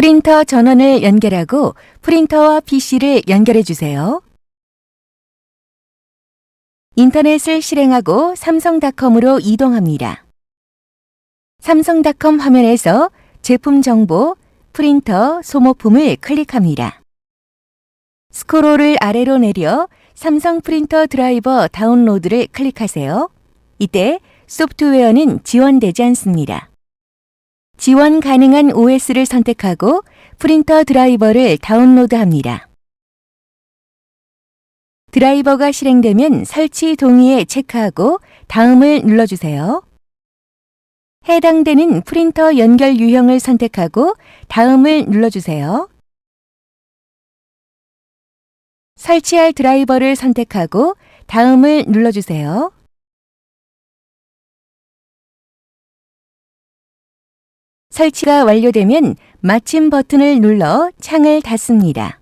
프린터 전원을 연결하고 프린터와 PC를 연결해 주세요. 인터넷을 실행하고 삼성닷컴으로 이동합니다. 삼성닷컴 화면에서 제품 정보, 프린터, 소모품을 클릭합니다. 스크롤을 아래로 내려 삼성 프린터 드라이버 다운로드를 클릭하세요. 이때 소프트웨어는 지원되지 않습니다. 지원 가능한 OS를 선택하고 프린터 드라이버를 다운로드합니다. 드라이버가 실행되면 설치 동의에 체크하고 다음을 눌러주세요. 해당되는 프린터 연결 유형을 선택하고 다음을 눌러주세요. 설치할 드라이버를 선택하고 다음을 눌러주세요. 설치가 완료되면 마침 버튼을 눌러 창을 닫습니다.